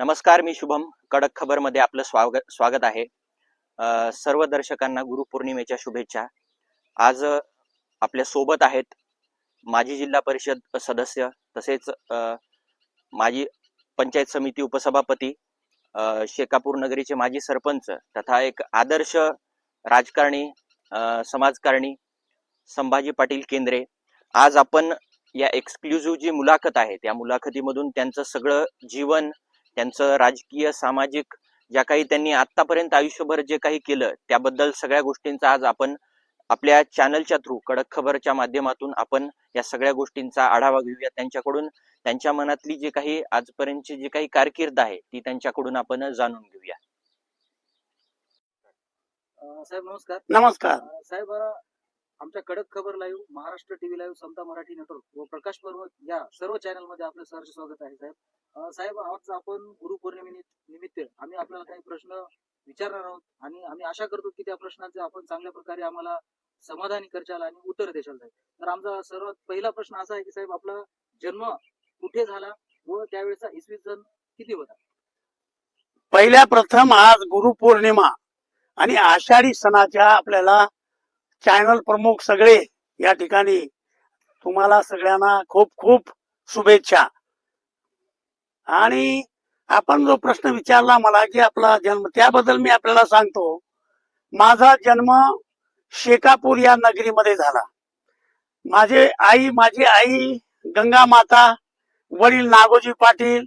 नमस्कार मी शुभम. कडक खबरमध्ये आपलं स्वागत स्वागत आहे. सर्व दर्शकांना गुरुपौर्णिमेच्या शुभेच्छा. आज आपल्यासोबत आहेत माजी जिल्हा परिषद सदस्य तसेच माजी पंचायत समिती उपसभापती शेकापूर नगरीचे माजी सरपंच तथा एक आदर्श राजकारणी समाजकारणी संभाजी पाटील केंद्रे. आज आपण या एक्सक्लुझिव्ह जी मुलाखत आहे त्या मुलाखतीमधून त्यांचं सगळं जीवन त्यांचं राजकीय सामाजिक ज्या काही त्यांनी आतापर्यंत आयुष्यभर जे काही केलं त्याबद्दल सगळ्या गोष्टींचा आज आपण आपल्या चॅनलच्या थ्रू कडक खबरच्या माध्यमातून आपण या सगळ्या गोष्टींचा आढावा घेऊया. त्यांच्याकडून त्यांच्या मनातली जी काही आजपर्यंतची जी काही कारकीर्द आहे ती त्यांच्याकडून आपण जाणून घेऊया. साहेब नमस्कार. नमस्कार. साहेब आमच्या कडक खबर लाईव्ह महाराष्ट्र टीव्ही लाईव्ह समता मराठी नेटवर्क व प्रकाश पर्व या सर्व चॅनलमध्ये आपलं सहर्ष स्वागत आहे साहेब. साहेब आज आपण गुरुपौर्णिमे निमित्त आम्ही आपल्याला काही प्रश्न विचारणार आहोत आणि आम्ही आशा करतो की त्या प्रश्नाचे आपण चांगल्या प्रकारे आम्हाला समाधानी करशाल आणि उत्तर देशाल साहेब. तर आमचा सर्वात पहिला प्रश्न असा आहे की साहेब आपला जन्म कुठे झाला व त्यावेळेचा इसवी सन किती होता? पहिल्या प्रथम आज गुरुपौर्णिमा आणि आषाढी सणाच्या आपल्याला चॅनल प्रमुख सगळे या ठिकाणी तुम्हाला सगळ्यांना खूप खूप शुभेच्छा. आणि आपण जो प्रश्न विचारला मला की आपला जन्म त्याबद्दल मी आपल्याला सांगतो. माझा जन्म शेकापूर या नगरीमध्ये झाला. माझे आई माझी आई गंगा माता वडील नागोजी पाटील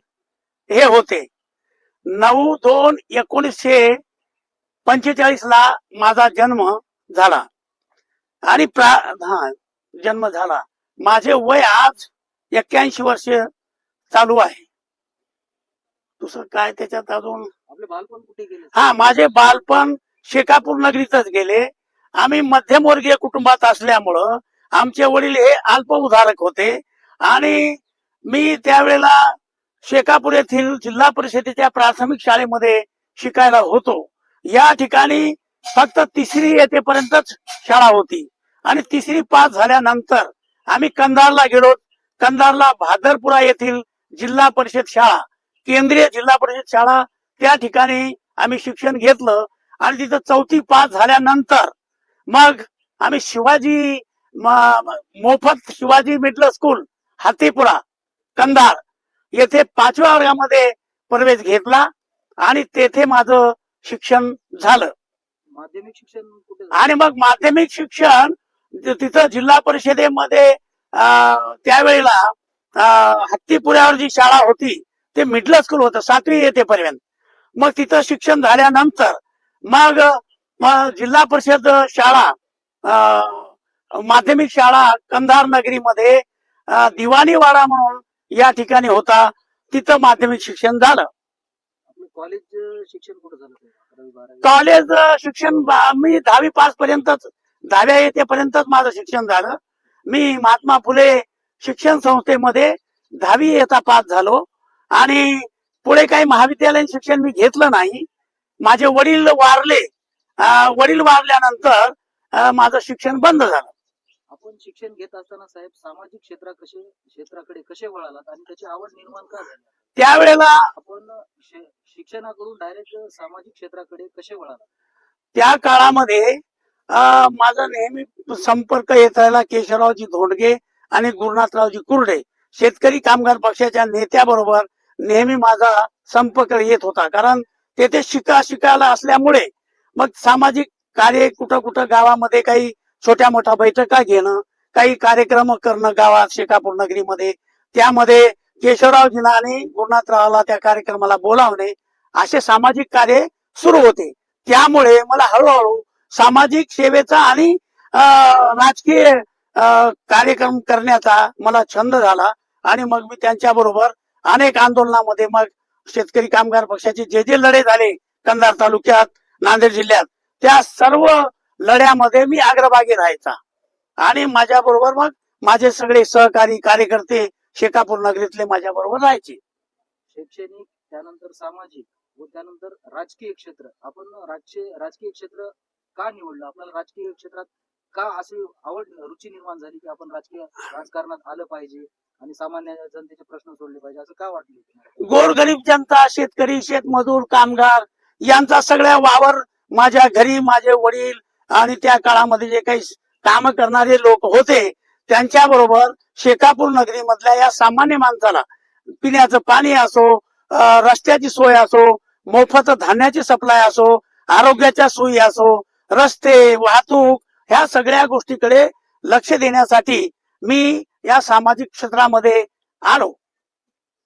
हे होते. नऊ दोन एकोणीसशे पंचेचाळीस ला माझा जन्म झाला. आणि प्रा हा जन्म झाला. माझे वय आज एक्क्याऐंशी वर्ष चालू आहे. दुसरं काय त्याच्यात अजून? आपले बालपण कुठे गेले? हा माझे बालपण शेकापूर नगरीतच गेले. आम्ही मध्यमवर्गीय कुटुंबात असल्यामुळं आमचे वडील हे अल्प उधारक होते. आणि मी त्यावेळेला शेकापूर येथील जिल्हा परिषदेच्या प्राथमिक शाळेमध्ये शिकायला होतो. या ठिकाणी फक्त तिसरी येतेपर्यंतच शाळा होती. आणि तिसरी पास झाल्यानंतर आम्ही कंधारला गेलो. कंधारला भादरपुरा येथील जिल्हा परिषद शाळा केंद्रीय जिल्हा परिषद शाळा त्या ठिकाणी आम्ही शिक्षण घेतलं. आणि तिथं चौथी पास झाल्यानंतर मग आम्ही शिवाजी मोफत शिवाजी मिडल स्कूल हातीपुरा कंधार येथे पाचव्या वर्गामध्ये प्रवेश घेतला आणि तेथे माझं शिक्षण झालं. माध्यमिक शिक्षण? आणि मग माध्यमिक शिक्षण तिथं जिल्हा परिषदेमध्ये त्यावेळेला हत्तीपुऱ्यावर जी शाळा होती ते मिडल स्कूल होतं सातवी येतेपर्यंत मग तिथं शिक्षण झाल्यानंतर मग जिल्हा परिषद शाळा अं, माध्यमिक शाळा कंधार नगरीमध्ये दिवाणीवाडा म्हणून या ठिकाणी होता तिथं माध्यमिक शिक्षण झालं. कॉलेज शिक्षण कुठे झालं? कॉलेज शिक्षण मी दहावी पास पर्यंतच दहाव्या येतेपर्यंतच माझं शिक्षण झालं. मी महात्मा फुले शिक्षण संस्थेमध्ये दहावी येता पास झालो. आणि पुढे काही महाविद्यालयीन शिक्षण मी घेतलं नाही. माझे वडील वारले. वडील वारल्यानंतर माझं शिक्षण बंद झालं. आपण शिक्षण घेत असताना साहेब सामाजिक क्षेत्रा कसे क्षेत्राकडे कसे वळालात आणि त्याची आवड निर्माण का झाली? त्यावेळेला आपण शिक्षणाकडून डायरेक्ट सामाजिक क्षेत्राकडे कसे वळालात? त्या काळामध्ये माझा नेहमी संपर्क येत राहिला केशवरावजी धोंडगे आणि गुरुनाथरावजी कुर्डे. शेतकरी कामगार पक्षाच्या नेत्याबरोबर नेहमी माझा संपर्क येत होता. कारण तेथे शिका शिकायला असल्यामुळे मग सामाजिक कार्य कुठं कुठं गावामध्ये काही छोट्या मोठ्या बैठका घेणं काही कार्यक्रम करणं गावात शेकापूर नगरीमध्ये त्यामध्ये केशवरावजींना आणि गुरुनाथरावला त्या कार्यक्रमाला बोलावणे असे सामाजिक कार्य सुरू होते. त्यामुळे मला हळूहळू सामाजिक सेवेचा आणि राजकीय कार्यक्रम करण्याचा मला छंद झाला. आणि मग मी त्यांच्या बरोबर अनेक आंदोलनामध्ये मग शेतकरी कामगार पक्षाचे जे जे लढे झाले कंधार तालुक्यात नांदेड जिल्ह्यात त्या सर्व लढ्यामध्ये मी अग्रभागी राहायचा. आणि माझ्या बरोबर मग माझे सगळे सहकारी कार्यकर्ते शेकापूर नगरीतले माझ्या बरोबर राहायचे. शैक्षणिक त्यानंतर सामाजिक व त्यानंतर राजकीय क्षेत्र. आपण राजकीय राजकीय क्षेत्र का निवडलं? आपल्याला राजकीय क्षेत्रात का अशी आवड रुची निर्माण झाली की आपण राजकीय राजकारणात आलं पाहिजे आणि सामान्य जनतेचे प्रश्न सोडले पाहिजे? असं का वाटलं? गोरगरीब जनता शेतकरी शेतमजूर कामगार यांचा सगळ्या वावर माझ्या घरी माझे वडील आणि त्या काळामध्ये जे काही काम करणारे लोक होते त्यांच्या बरोबर शेकापूर नगरी मधल्या या सामान्य माणसाला पिण्याचं पाणी असो रस्त्याची सोय असो मोफत धान्याची सप्लाय असो आरोग्याच्या सोयी असो रस्ते वाहतूक ह्या सगळ्या गोष्टीकडे लक्ष देण्यासाठी मी या सामाजिक क्षेत्रामध्ये आलो.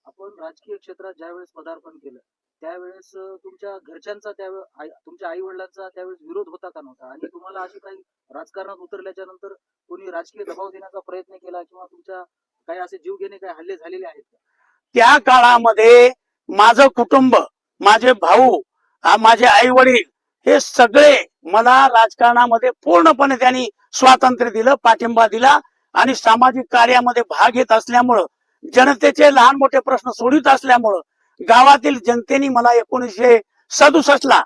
आपण राजकीय क्षेत्रात ज्यावेळेस पदार्पण केलं त्यावेळेस तुमच्या घरच्यांचा त्यावेळेस तुमच्या आई वडिलांचा त्यावेळेस विरोध होता का नव्हता? आणि तुम्हाला अशी काही राजकारणात उतरल्याच्या नंतर कोणी राजकीय दबाव देण्याचा प्रयत्न केला किंवा तुमच्या काही असे जीव घेणे काही हल्ले झालेले आहेत त्या काळामध्ये माझं कुटुंब माझे भाऊ माझे आई वडील हे सगळे मला राजकारणामध्ये पूर्णपणे त्यांनी स्वातंत्र्य दिलं पाठिंबा दिला आणि सामाजिक कार्यामध्ये भाग घेत असल्यामुळं जनतेचे लहान मोठे प्रश्न सोडित असल्यामुळं गावातील जनतेने मला एकोणीसशे सदुसष्टला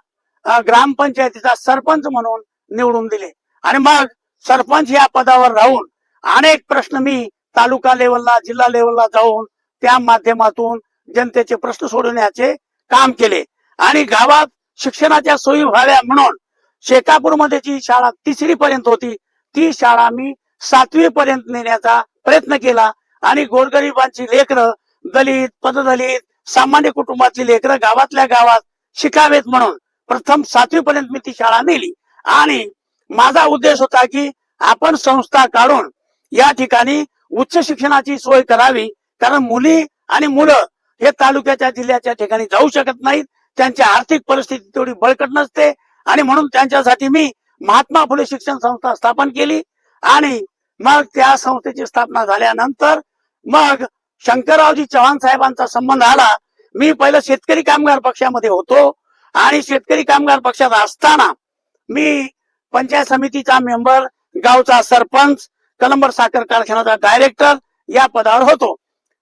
ला ग्रामपंचायतीचा सरपंच म्हणून निवडून दिले. आणि मग सरपंच या पदावर राहून अनेक प्रश्न मी तालुका लेवलला जिल्हा लेवलला जाऊन त्या माध्यमातून जनतेचे प्रश्न सोडवण्याचे काम केले. आणि गावात शिक्षणाच्या सोयी व्हाव्या म्हणून शेकापूरमध्ये जी शाळा तिसरी पर्यंत होती ती शाळा मी सातवी पर्यंत नेण्याचा प्रयत्न केला. आणि गोरगरिबांची लेकरं दलित पददलित सामान्य कुटुंबातली लेकरं गावातल्या गावात शिकावेत म्हणून प्रथम सातवी पर्यंत मी ती शाळा नेली. आणि माझा उद्देश होता की आपण संस्था काढून या ठिकाणी उच्च शिक्षणाची सोय करावी. कारण मुली आणि मुलं हे तालुक्याच्या जिल्ह्याच्या ठिकाणी जाऊ शकत नाहीत. त्यांची आर्थिक परिस्थिती तेवढी बळकट नसते. आणि म्हणून त्यांच्यासाठी मी महात्मा फुले शिक्षण संस्था स्थापन केली. आणि मग त्या संस्थेची स्थापना झाल्यानंतर मग शंकररावजी चव्हाण साहेबांचा संबंध आला. मी पहिलं शेतकरी कामगार पक्षामध्ये होतो. आणि शेतकरी कामगार पक्षात असताना मी पंचायत समितीचा मेंबर गावचा सरपंच कलंबर साखर कारखान्याचा डायरेक्टर या पदावर होतो.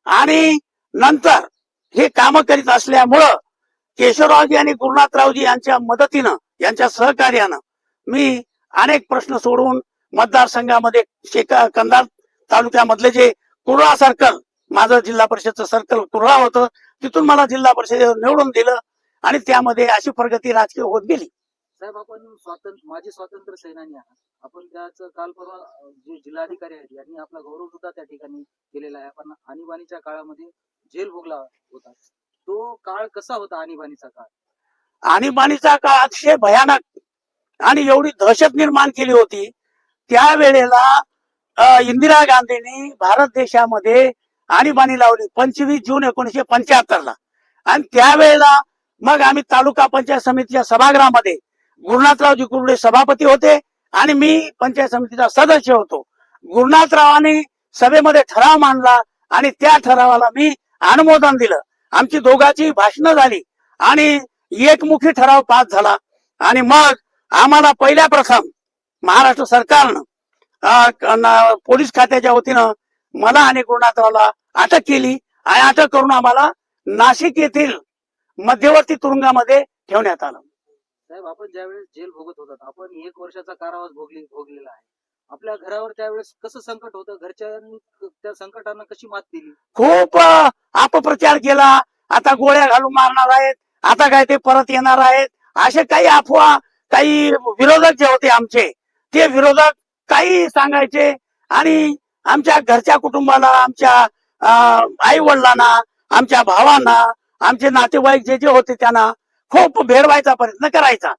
आणि नंतर हे काम करीत असल्यामुळं केशवरावजी आणि गुरुनाथरावजी यांच्या मदतीनं यांच्या सहकार्यानं मी अनेक प्रश्न सोडवून मतदारसंघामध्ये शेका कंधार तालुक्यामधले जे कुर्ला सर्कल माझं जिल्हा परिषदचं सर्कल कुर्ला होतं तिथून मला जिल्हा परिषद निवडून दिलं आणि त्यामध्ये अशी प्रगती राजकीय होत गेली. साहेब आपण स्वातंत्र्य माझे स्वातंत्र्य सेनानी आहात. आपण त्याच काल परवा जे जिल्हाधिकारी आहेत यांनी आपला गौरव सुद्धा त्या ठिकाणी केलेला आहे. आपण आणीबाणीच्या काळामध्ये जेल भोगला होता. तो काळ कसा होता आणीबाणीचा काळ? आणीबाणीचा काळ अतिशय भयानक आणि एवढी दहशत निर्माण केली होती. त्यावेळेला इंदिरा गांधींनी भारत देशामध्ये आणीबाणी लावली पंचवीस जून एकोणीशे पंच्याहत्तर ला आणि त्यावेळेला मग आम्ही तालुका पंचायत समितीच्या सभागृहामध्ये गुरुनाथरावजी कुर्डे सभापती होते आणि मी पंचायत समितीचा सदस्य होतो. गुरुनाथरावांनी सभेमध्ये ठराव मांडला आणि त्या ठरावाला मी अनुमोदन दिलं. आमची दोघांची भाषणं झाली आणि एकमुखी ठराव पास झाला. आणि मग आम्हाला पहिल्या प्रथम महाराष्ट्र सरकारनं पोलीस खात्याच्या वतीनं मला आणि गुरुनाथरावला अटक केली आणि अटक करून आम्हाला नाशिक येथील मध्यवर्ती तुरुंगामध्ये ठेवण्यात आलं. साहेब आपण ज्यावेळेस जेल भोगत होतात आपण एक वर्षाचा कारावास भोगली भोगलेला आहे. आपल्या घरावर त्यावेळेस कसं संकट होतं? घरच्या त्या संकटांना कशी मात दिली खूप अपप्रचार केला. आता गोळ्या घालून मारणार आहेत. आता काय ते परत येणार आहेत? असे काही अफवा काही विरोधक जे होते आमचे ते विरोधक काही सांगायचे. आणि आमच्या घरच्या कुटुंबाला आमच्या आई वडिलांना आमच्या भावांना आमचे नातेवाईक जे जे होते त्यांना खूप भेडवायचा प्रयत्न करायचा.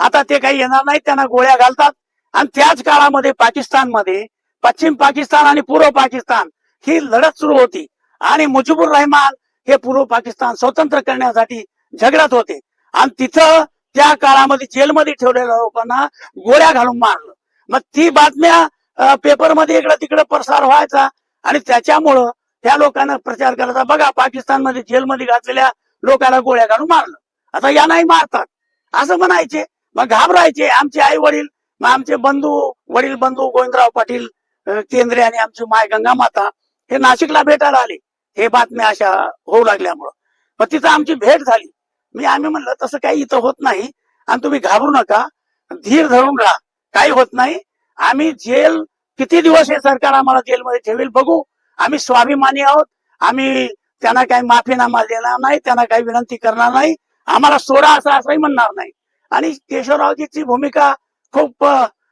आता ते काही येणार नाही त्यांना गोळ्या घालतात. आणि त्याच काळामध्ये पाकिस्तानमध्ये पश्चिम पाकिस्तान आणि पूर्व पाकिस्तान ही लढत सुरू होती. आणि मुजिबुर रहमान हे पूर्व पाकिस्तान स्वतंत्र करण्यासाठी झगडत होते. आणि तिथं त्या काळामध्ये जेलमध्ये ठेवलेल्या लोकांना गोळ्या घालून मारलं. मग ती बातम्या पेपरमध्ये इकडं तिकडं प्रसार व्हायचा आणि त्याच्यामुळं त्या लोकांना प्रचार करायचा. बघा पाकिस्तानमध्ये जेलमध्ये घातलेल्या लोकांना गोळ्या घालून मारलं. आता या नाही मारतात. असं म्हणायचे. मग घाबरायचे. आमचे आई वडील मग आमचे बंधू वडील बंधू गोविंदराव पाटील केंद्रे आणि आमची माय गंगा माता हे नाशिकला भेटायला आले. हे बातम्या अशा होऊ लागल्यामुळं. मग तिथं आमची भेट झाली. मी आम्ही म्हणलं तसं काही इथं होत नाही. आणि तुम्ही घाबरू नका. धीर धरून राहा. काही होत नाही. आम्ही जेल किती दिवस हे सरकार आम्हाला जेलमध्ये ठेवेल बघू. आम्ही स्वाभिमानी आहोत. आम्ही त्यांना काही माफीनामा देणार नाही त्यांना काही विनंती करणार नाही. आम्हाला सोडा असं असंही म्हणणार नाही. आणि केशवरावजीची भूमिका खूप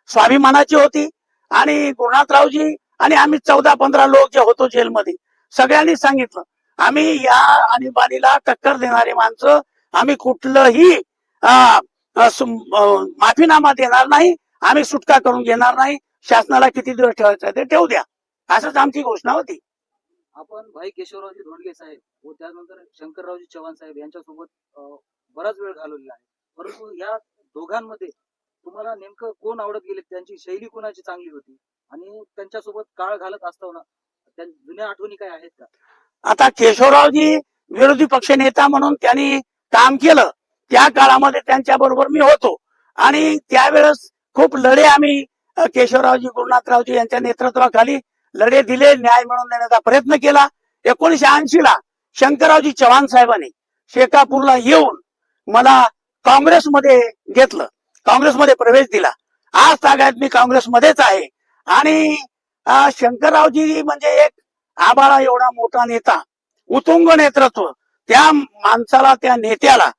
स्वाभिमानाची होती. आणि गुरुनाथरावजी आणि आम्ही चौदा पंधरा लोक जे होतो जेलमध्ये सगळ्यांनी सांगितलं आम्ही या आणीबाणीला टक्कर देणारी माणसं आम्ही कुठलंही माफीनामा देणार नाही आम्ही सुटका करून घेणार नाही शासनाला किती दिवस ठेवायचं आहे ते ठेवू द्या. असंच आमची घोषणा होती. आपण भाई केशवरावजी धोंडगे साहेब व त्यानंतर शंकररावजी चव्हाण साहेब यांच्यासोबत बराच वेळ घालवलेला आहे. परंतु या दोघांमध्ये तुम्हाला नेमकं कोण आवडत गेले? त्यांची शैली कोणाची चांगली होती? आणि त्यांच्यासोबत काळ घालत असताना त्या जुन्या आठवणी काय आहेत का? आता केशवरावजी विरोधी पक्ष नेता म्हणून त्यांनी काम केलं. त्या काळामध्ये त्यांच्या बरोबर मी होतो. आणि त्यावेळेस खूप लढे आम्ही केशवरावजी गुरुनाथरावजी यांच्या नेतृत्वाखाली लढे दिले न्याय मिळवून देण्याचा प्रयत्न केला. एकोणीशे ऐंशी ला शंकररावजी चव्हाण साहेबांनी शेकापूरला येऊन मला काँग्रेसमध्ये घेतलं. काँग्रेसमध्ये प्रवेश दिला. आज तागायत मी काँग्रेसमध्येच आहे. आणि शंकररावजी म्हणजे एक आबाळा एवढा मोठा नेता. उतुंग नेतृत्व. त्या माणसाला त्या नेत्याला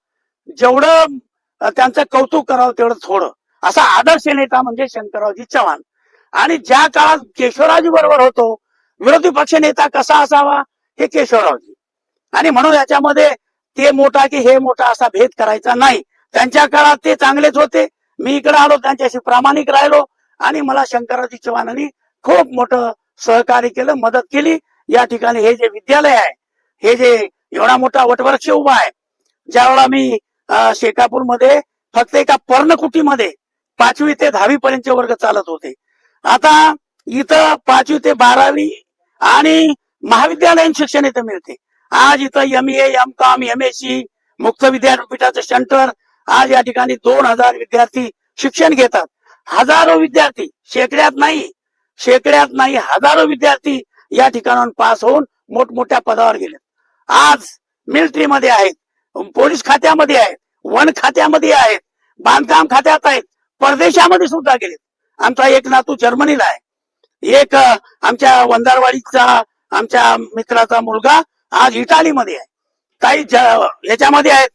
जेवढं त्यांचं कौतुक करावं तेवढं थोडं. असा आदर्श नेता म्हणजे शंकररावजी चव्हाण. आणि ज्या काळात केशवरावजी बरोबर होतो विरोधी पक्ष नेता कसा असावा हे केशवरावजी. आणि म्हणून याच्यामध्ये ते मोठा की हे मोठा असा भेद करायचा नाही. त्यांच्या काळात ते चांगलेच होते. मी इकडे आलो त्यांच्याशी प्रामाणिक राहिलो आणि मला शंकराजी चव्हाणांनी खूप मोठं सहकार्य केलं मदत केली. या ठिकाणी हे जे विद्यालय आहे हे जे एवढा मोठा वटवृक्ष उभा आहे ज्यावेळा मी शेकापूरमध्ये फक्त एका पर्णकुटीमध्ये पाचवी ते दहावी पर्यंतचे वर्ग चालत होते. आता इथं पाचवी ते बारावी आणि महाविद्यालयीन शिक्षण इथं मिळते. आज इथं M A M com M S C मुक्त विद्यापीठाचं सेंटर आज या ठिकाणी दोन हजार विद्यार्थी शिक्षण घेतात. हजारो विद्यार्थी शेकड्यात नाही शेकड्यात नाही हजारो विद्यार्थी या ठिकाणाहून पास होऊन मोठमोठ्या पदावर गेले. आज मिलिटरीमध्ये आहेत पोलीस खात्यामध्ये आहेत वन खात्यामध्ये आहेत बांधकाम खात्यात आहेत परदेशामध्ये सुद्धा गेलेत. आमचा एक नातू जर्मनीला आहे. एक आमच्या वंदारवाडीचा आमच्या मित्राचा मुलगा आज इटालीमध्ये आहे. काही याच्यामध्ये आहेत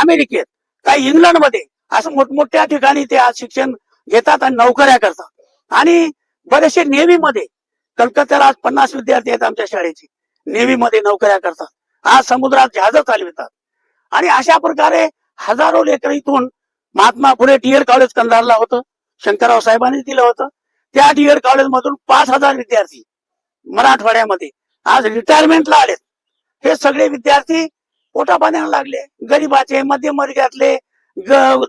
अमेरिकेत. काही इंग्लंडमध्ये असं मोठमोठ्या ठिकाणी ते आज शिक्षण घेतात आणि नोकऱ्या करतात. आणि बरेचसे नेव्हीमध्ये कलकत्त्याला आज पन्नास विद्यार्थी आहेत आमच्या शाळेचे. नेव्हीमध्ये नोकऱ्या करतात. आज समुद्रात जहाज चालवितात. आणि अशा प्रकारे हजारो लेकर इथून महात्मा फुले टीएड कॉलेज कंधारला होतं शंकरराव साहेबांनी दिलं होतं. त्या टीएड कॉलेज मधून पाच हजार विद्यार्थी मराठवाड्यामध्ये आज रिटायरमेंटला आलेत. हे सगळे विद्यार्थी पोटापाण्याला लागले. गरीबाचे मध्यमवर्गातले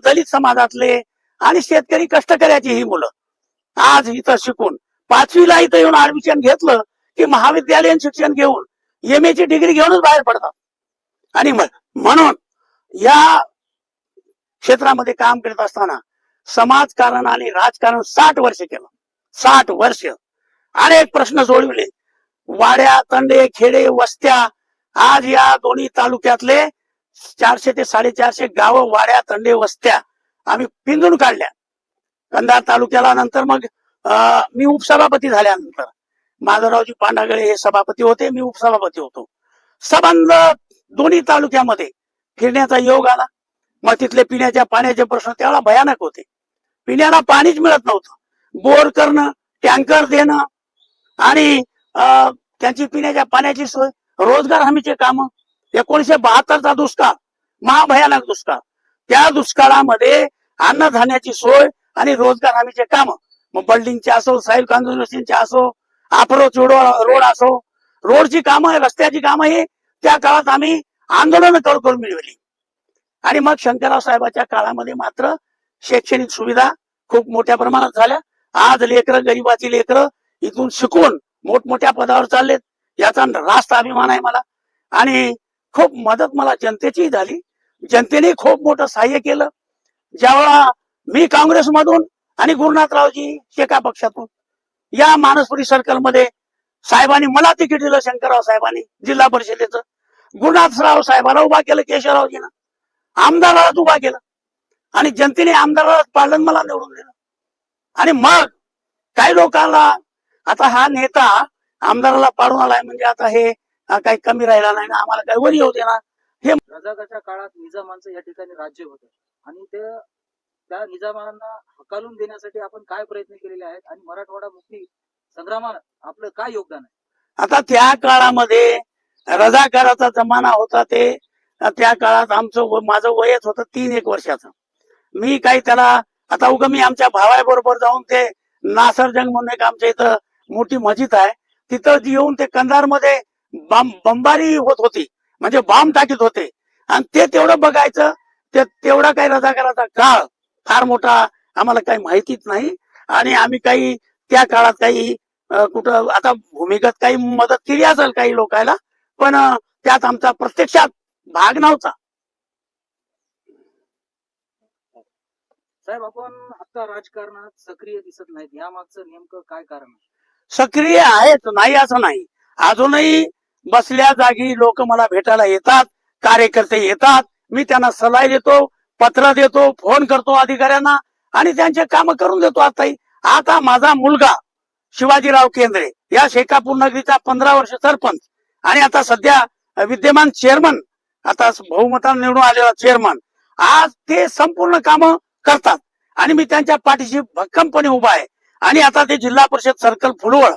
दलित समाजातले आणि शेतकरी कष्टकऱ्याची ही मुलं. आज इथं शिकून पाचवीला इथं येऊन ऍडमिशन घेतलं की महाविद्यालयीन शिक्षण घेऊन एम ची डिग्री घेऊनच बाहेर पडतात. आणि म्हणून या क्षेत्रामध्ये काम करत असताना समाजकारण आणि राजकारण साठ वर्ष केलं. साठ वर्ष. अनेक प्रश्न सोडविले. वाड्या तंडे खेडे वस्त्या आज या दोन्ही तालुक्यातले चारशे ते साडेचारशे गावं वाड्या तंडे वस्त्या आम्ही पिंजून काढल्या. कंधार तालुक्याला नंतर मग अं, मी उपसभापती झाल्यानंतर. माधवरावजी पांडागळे हे सभापती होते मी उपसभापती होतो. सबंध दोन्ही तालुक्यामध्ये फिरण्याचा योग आला. मग तिथले पिण्याच्या पाण्याचे प्रश्न त्यावेळेला भयानक होते. पिण्याला पाणीच मिळत नव्हतं. बोर करणं टँकर देणं आणि अं, त्यांची पिण्याच्या पाण्याची सोय रोजगार हमीचे काम एकोणीशे बहात्तरचा दुष्काळ महाभयानक दुष्काळ. त्या दुष्काळामध्ये अन्नधान्याची सोय आणि रोजगार हमीचे काम. मग बिल्डिंगचे असो साहेब कॉन्झर्वेशनचे असो आपरो चिडो रोड असो रोडची कामं रस्त्याची कामं ही त्या काळात आम्ही आंदोलन करून करून मिळवली. आणि मग शंकरराव साहेबाच्या काळामध्ये मात्र शैक्षणिक सुविधा खूप मोठ्या प्रमाणात झाल्या. आज लेकरं गरीबाची लेकरं इथून शिकून मोठमोठ्या पदावर चाललेत. याचा रास्त अभिमान आहे मला. आणि खूप मदत मला जनतेची झाली. जनतेने खूप मोठं सहाय्य केलं. ज्यावेळा मी काँग्रेसमधून आणि गुरुनाथरावजी शेका पक्षातून या मानसपुरी सर्कलमध्ये साहेबांनी मला तिकीट दिलं शंकरराव साहेबांनी जिल्हा परिषदेचं. गुरुनाथराव साहेबाला उभा केलं केशवरावजीनं. आमदारालाच उभा केलं. आणि जनतेने आमदारालाच पालन मला निवडून दिलं. आणि मग काही लोकांना आता हा नेता आमदाराला पाडून आलाय म्हणजे आता हे काही कमी राहिला नाही ना आम्हाला काही वरी होते ना. रजाकाच्या काळात निजामांचं या ठिकाणी राज्य होतं. आणि ते त्या निजामांना हकालून देण्यासाठी आपण काय प्रयत्न केलेले आहेत? आणि मराठवाडा मुक्ती संग्रामात आपलं काय योगदान आहे? आता त्या काळामध्ये रजाकाराचा जमाना होता ते त्या काळात आमचं माझं वयच होतं तीन एक वर्षाचं. मी काही त्याला आता उगा मी आमच्या भावाबरोबर जाऊन ते नासरजंग म्हणून एक आमच्या इथं मोठी मस्जिद आहे. तिथं येऊन ते कंधारमध्ये मध्ये बंबारी होत होती. म्हणजे बॉम्ब टाकीत होते. आणि ते तेवढं बघायचं ते तेवढा काही रजाकाराचा काळ फार मोठा आम्हाला काही माहितीच नाही. आणि आम्ही काही त्या काळात काही कुठं आता भूमिगत काही मदत केली असेल काही लोकांना पण त्यात आमचा प्रत्यक्षात भाग नव्हता. साहेब आपण आता राजकारणात सक्रिय दिसत नाहीत. या मागचं नेमकं काय कारण आहे? सक्रिय आहेत नाही असं नाही. अजूनही बसल्या जागी लोक मला भेटायला येतात कार्यकर्ते येतात मी त्यांना सल्ला देतो पत्र देतो फोन करतो अधिकाऱ्यांना आणि त्यांचे काम करून देतो. आताही आता माझा मुलगा शिवाजीराव केंद्रे या शेकापूर नगरीचा पंधरा वर्ष सरपंच आणि आता सध्या विद्यमान चेअरमन आता बहुमताने निवडून आलेला चेअरमन आज ते संपूर्ण काम करतात आणि मी त्यांच्या पाठीशी भक्कमपणे उभा आहे. आणि आता ते जिल्हा परिषद सर्कल फुलवळ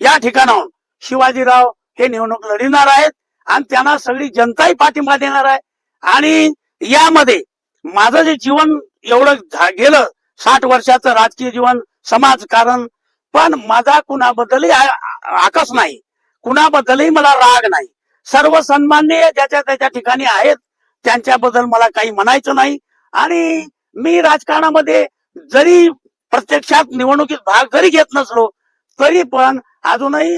या ठिकाणाहून शिवाजीराव हे निवडणूक लढणार आहेत आणि त्यांना सगळी जनताही पाठिंबा देणार आहे. आणि यामध्ये माझं जे जीवन एवढं गेलं साठ वर्षाचं राजकीय जीवन समाजकारण पण माझा कुणाबद्दलही आकस नाही. कुणाबद्दलही मला राग नाही. सर्व सन्मान्य ज्याच्या त्याच्या ठिकाणी आहेत त्यांच्याबद्दल मला काही म्हणायचं नाही. आणि मी राजकारणामध्ये जरी प्रत्यक्षात निवडणुकीत भाग जरी घेत नसलो तरी पण अजूनही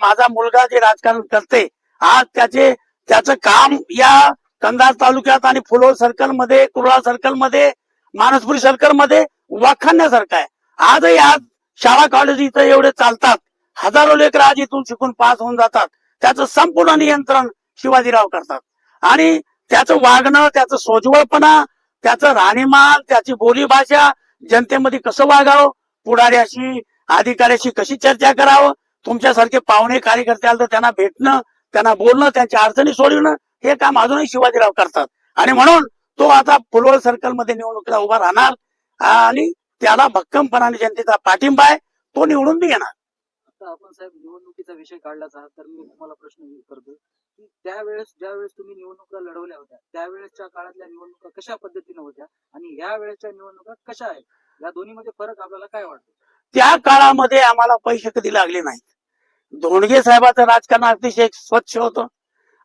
माझा मुलगा जे राजकारण करते आज त्याचे त्याचं काम या कंधार तालुक्यात आणि फुलोर सर्कलमध्ये कुर्ला सर्कलमध्ये मानसपुरी सर्कलमध्ये वाखाणण्यासारखं आहे. आजही आज शाळा कॉलेज इथं एवढे चालतात. हजारो लेकर आज इथून शिकून पास होऊन जातात. त्याचं संपूर्ण नियंत्रण शिवाजीराव करतात. आणि त्याचं वागणं त्याचं सोजवळपणा त्याचं राहणीमान त्याची बोलीभाषा जनतेमध्ये कसं वागावं? पुढाऱ्याशी अधिकाऱ्याशी कशी चर्चा करावं? तुमच्यासारखे पाहुणे कार्यकर्ते आले तर त्यांना भेटणं त्यांना बोलणं त्यांच्या अडचणी सोडवणं हे काम अजूनही शिवाजीराव करतात. आणि म्हणून तो आता फुलवळ सर्कलमध्ये निवडणुकीला उभा राहणार आणि त्याला भक्कमपणाने जनतेचा पाठिंबा आहे तो निवडून बी येणार. आपण साहेब निवडणुकीचा विषय काढलाच आहात तर मी तुम्हाला प्रश्न करतो की त्यावेळेस ज्या वेळेस तुम्ही निवडणुका लढवल्या होत्या त्यावेळेसच्या काळातल्या निवडणुका कशा पद्धतीने होत्या आणि या वेळेच्या निवडणुका कशा आहेत? या दोन्हीमध्ये फरक आपल्याला काय वाटतो? त्या काळामध्ये आम्हाला पैसे कधी लागले नाहीत. धोंडगे साहेबाचं राजकारण अतिशय स्वच्छ होतं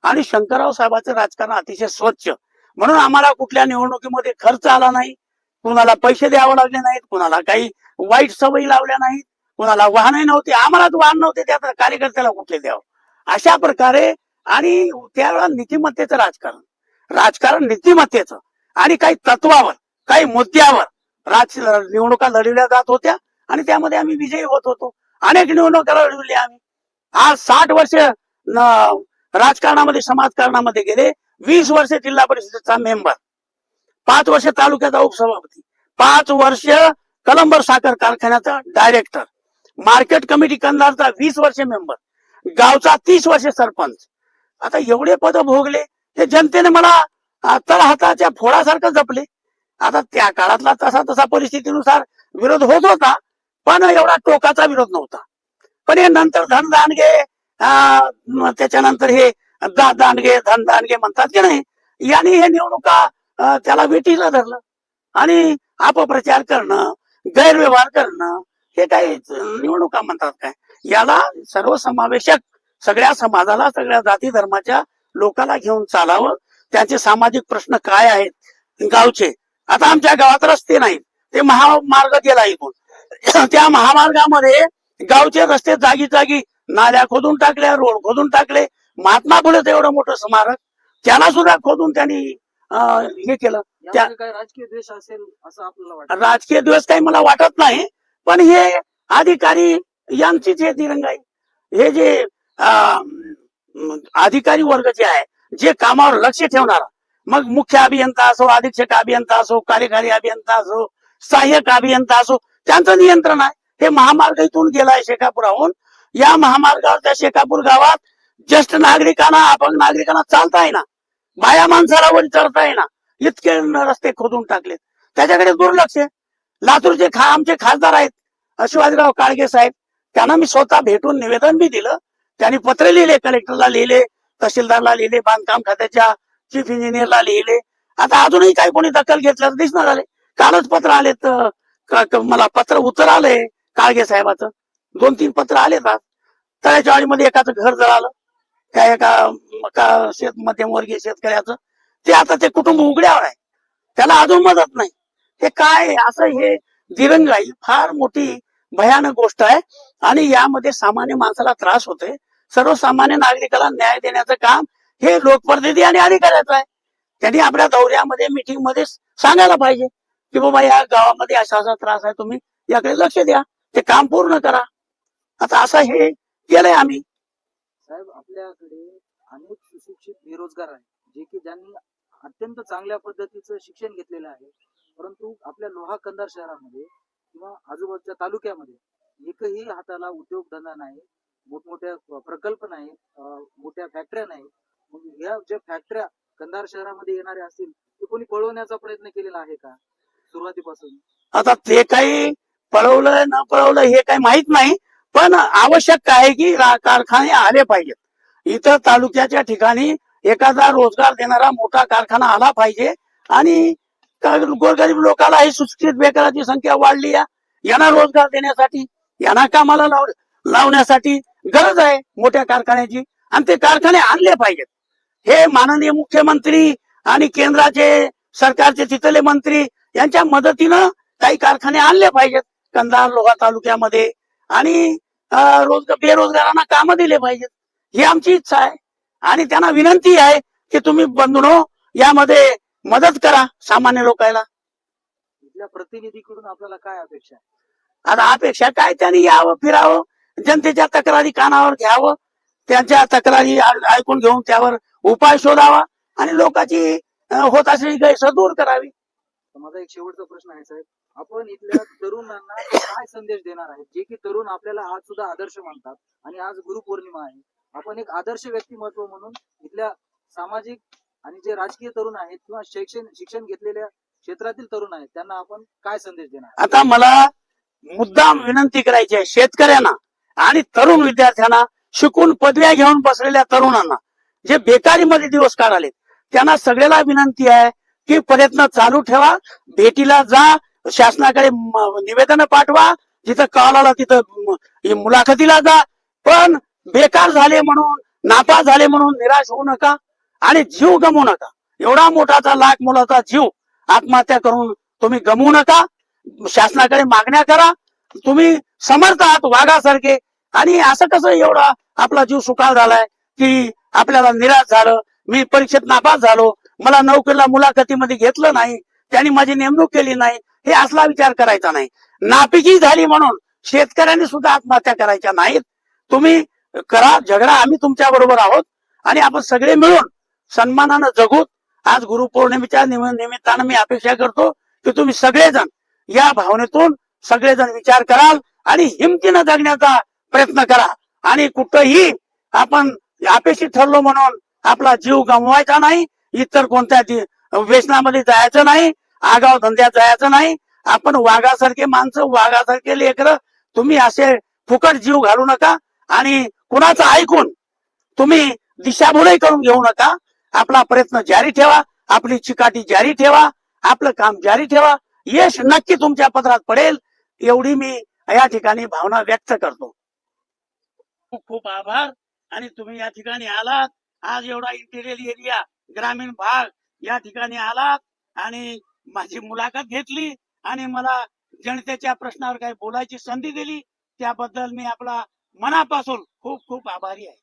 आणि शंकरराव साहेबाचं राजकारण अतिशय स्वच्छ. म्हणून आम्हाला कुठल्या निवडणुकीमध्ये खर्च आला नाही. कुणाला पैसे द्यावे लागले नाहीत कुणाला काही वाईट सवयी लावल्या नाहीत कुणाला वाहनही नव्हती. आम्हालाच वाहन नव्हते त्या कार्यकर्त्याला कुठले द्यावं? अशा प्रकारे आणि त्यावेळेला नीतिमत्तेचं राजकारण. राजकारण नीतिमत्तेचं. आणि काही तत्वावर काही मुद्द्यावर राज निवडणुका लढविल्या जात होत्या आणि त्यामध्ये आम्ही विजयी होत होतो. अनेक निवडणुका लढविल्या आम्ही. आज साठ वर्ष राजकारणामध्ये समाजकारणामध्ये गेले. वीस वर्ष जिल्हा परिषदेचा मेंबर. पाच वर्ष तालुक्याचा उपसभापती. पाच वर्ष कलंबर साखर कारखान्याचा डायरेक्टर मार्केट कमिटी कंधारचा वीस वर्ष मेंबर. गावचा तीस वर्ष सरपंच. आता एवढे पद भोगले ते जनतेने मला तळ हाताच्या फोडासारखं जपले. आता त्या काळातला तसा तसा परिस्थितीनुसार विरोध होत होता पण एवढा टोकाचा विरोध नव्हता. पण हे नंतर धन दांडगे त्याच्यानंतर हे दा दांडगे धन दांडगे म्हणतात की नाही यांनी हे निवडणुका त्याला वेटीला धरलं. आणि अपप्रचार करणं गैरव्यवहार करणं हे काही निवडणुका म्हणतात काय? याला सर्वसमावेशक सगळ्या समाजाला सगळ्या जाती धर्माच्या लोकांना घेऊन चालावं. त्यांचे सामाजिक प्रश्न काय आहेत? गावचे. आता आमच्या गावात रस्ते नाहीत. ते महामार्ग गेला इथून. त्या महामार्गामध्ये गावचे रस्ते जागी जागी नाल्या खोदून टाकल्या रोड खोदून टाकले. महात्मा फुलेचं एवढं मोठं स्मारक. त्याला सुद्धा खोदून त्यांनी हे केलं. त्या- राजकीय द्वेष असेल असं आपल्याला वाटतं? राजकीय दिवस काही मला वाटत नाही. पण हे अधिकारी यांचीच हे दिरंगाई हे जे अधिकारी वर्ग जे आहे जे कामावर लक्ष ठेवणार मग मुख्य अभियंता असो अधीक्षक अभियंता असो कार्यकारी अभियंता असो सहाय्यक अभियंता असो त्यांचं नियंत्रण आहे. हे महामार्ग इथून गेलाय शेखापुराहून या महामार्गावर त्या शेखापूर गावात ज्येष्ठ नागरिकांना अपंग नागरिकांना चालता येईना. बाया माणसाला वर चढता येईना. इतके रस्ते खोदून टाकलेत. त्याच्याकडे दुर्लक्ष आहे. लातूरचे खा आमचे खासदार आहेत शिवाजीराव काळगे साहेब त्यांना मी स्वतः भेटून निवेदन बी दिलं. त्यांनी पत्र लिहिले कलेक्टरला लिहिले तहसीलदारला लिहिले बांधकाम खात्याच्या चीफ इंजिनियरला लिहिले. आता अजूनही काही कोणी दखल घेतल्याचं दिसणार आले. कालच पत्र आलेत मला पत्र उत्तर आलंय काळगे साहेबाचं. दोन तीन पत्र आलेत आज. तळ्याच्या वाडीमध्ये एकाचं घर जळालं. त्या एका शेत मध्यमवर्गीय शेतकऱ्याचं. ते आता ते कुटुंब उघड्यावर आहे. त्याला अजून मदत नाही. हे काय असं हे दिरंगाई फार मोठी भयानक गोष्ट आहे. आणि यामध्ये सामान्य माणसाला त्रास होतोय. सर्वसामान्य नागरिकाला न्याय देण्याचं काम हे लोकप्रतिनिधी आणि अधिकाऱ्याचं आहे. त्यांनी आपल्या दौऱ्यामध्ये मीटिंगमध्ये सांगायला पाहिजे की बाबा या गावामध्ये असा असा त्रास आहे तुम्ही याकडे लक्ष द्या. ते काम पूर्ण करा. आता असं हे केलंय आम्ही. साहेब आपल्याकडे अनेक सुशिक्षित बेरोजगार आहेत जे की ज्यांनी अत्यंत चांगल्या पद्धतीचं शिक्षण घेतलेलं आहे. परंतु आपल्या लोहा कंदार शहरामध्ये किंवा आजूबाजूच्या तालुक्यामध्ये एकही हाताला उद्योगधंदा नाही मोठमोठ्या प्रकल्प नाही मोठ्या फॅक्टऱ्या नाही मग या ज्या फॅक्टऱ्या कंधार शहरामध्ये येणाऱ्या असतील ते कोणी पळवण्याचा प्रयत्न केलेला आहे का सुरुवातीपासून? आता ते काही पळवलं न पळवलं हे काही माहीत नाही पण आवश्यक आहे की कारखाने आले पाहिजेत. इतर तालुक्याच्या ठिकाणी एखादा रोजगार देणारा मोठा कारखाना आला पाहिजे आणि गोरगरीब लोकांना ही सुशिक्षित बेकाराची संख्या वाढली आहे. यांना रोजगार देण्यासाठी यांना कामाला लाव लावण्यासाठी गरज आहे मोठ्या कारखान्याची. आणि ते कारखाने आणले पाहिजेत. हे माननीय मुख्यमंत्री आणि केंद्राचे सरकारचे तिथले मंत्री यांच्या मदतीनं काही कारखाने आणले पाहिजेत. कंधार लोहा तालुक्यामध्ये आणि रोजगार बेरोजगारांना कामं दिले पाहिजेत. ही आमची इच्छा आहे. आणि त्यांना विनंती आहे की तुम्ही बंधुनो यामध्ये मदत करा सामान्य लोकांना इथल्या प्रतिनिधीकडून आपल्याला काय अपेक्षा आहे? आता अपेक्षा काय त्यांनी यावं फिरावं जनतेच्या तक्रारी कानावर घ्यावं त्यांच्या तक्रारी ऐकून घेऊन त्यावर उपाय शोधावा आणि लोकांची होत असलेली गैरसोय दूर करावी. माझा एक शेवटचा प्रश्न आहे साहेब. आपण इथल्या तरुणांना काय संदेश देणार आहेत जे की तरुण आपल्याला आज सुद्धा आदर्श मानतात आणि आज गुरुपौर्णिमा आहे. आपण एक आदर्श व्यक्तिमत्व म्हणून इथल्या सामाजिक आणि जे राजकीय तरुण आहेत किंवा शैक्षणिक शिक्षण घेतलेल्या क्षेत्रातील तरुण आहेत त्यांना आपण काय संदेश देणार? आता मला मुद्दाम विनंती करायची आहे शेतकऱ्यांना आणि तरुण विद्यार्थ्यांना शिकून पदव्या घेऊन बसलेल्या तरुणांना जे बेकारीमध्ये दिवस काढाले त्यांना सगळ्याला विनंती आहे की प्रयत्न चालू ठेवा भेटीला जा शासनाकडे निवेदन पाठवा जिथं कॉल आला तिथं मुलाखतीला जा पण बेकार झाले म्हणून नापास झाले म्हणून निराश होऊ नका. आणि जीव गमवू नका. एवढा मोठाचा लाख मुलाचा जीव आत्महत्या करून तुम्ही गमवू नका. शासनाकडे मागण्या करा. तुम्ही समर्थ आहात वाघासारखे. आणि असं कसं एवढा आपला जीव सुकाळ झालाय की आपल्याला निराश झालं. मी परीक्षेत नापास झालो. मला नोकरीला मुलाखतीमध्ये घेतलं नाही. त्यांनी माझी नेमणूक केली नाही. हे असला विचार करायचा नाही. नापिकी झाली म्हणून शेतकऱ्यांनी सुद्धा आत्महत्या करायच्या नाहीत. तुम्ही करा झगडा. आम्ही तुमच्या बरोबर आहोत. आणि आपण सगळे मिळून सन्मानानं जगूत. आज गुरुपौर्णिमेच्या निमित्तानं मी अपेक्षा करतो की तुम्ही सगळेजण या भावनेतून सगळेजण विचार कराल आणि हिमतीनं जगण्याचा प्रयत्न करा. आणि कुठंही आपण अपेक्षित ठरलो म्हणून आपला जीव गमवायचा नाही इतर कोणत्या व्यसनामध्ये जायचं नाही आगाव धंद्यात जायचं नाही आपण वाघासारखे माणसं वाघासारखे लेकर तुम्ही असे फुकट जीव घालू नका आणि कुणाचं ऐकून तुम्ही दिशाभूलही करून घेऊ नका. आपला प्रयत्न जारी ठेवा आपली चिकाटी जारी ठेवा आपलं काम जारी ठेवा. यश नक्की तुमच्या पत्रात पडेल एवढी मी या ठिकाणी भावना व्यक्त करतो. खूप खूप आभार. आणि तुम्ही या ठिकाणी आलात. आज एवढा इंटिरियल एरिया ग्रामीण भाग या ठिकाणी आलात. आणि माझी मुलाखत घेतली आणि मला जनतेच्या प्रश्नावर काही बोलायची संधी दिली त्याबद्दल मी आपला मनापासून खूप खूप आभारी आहे.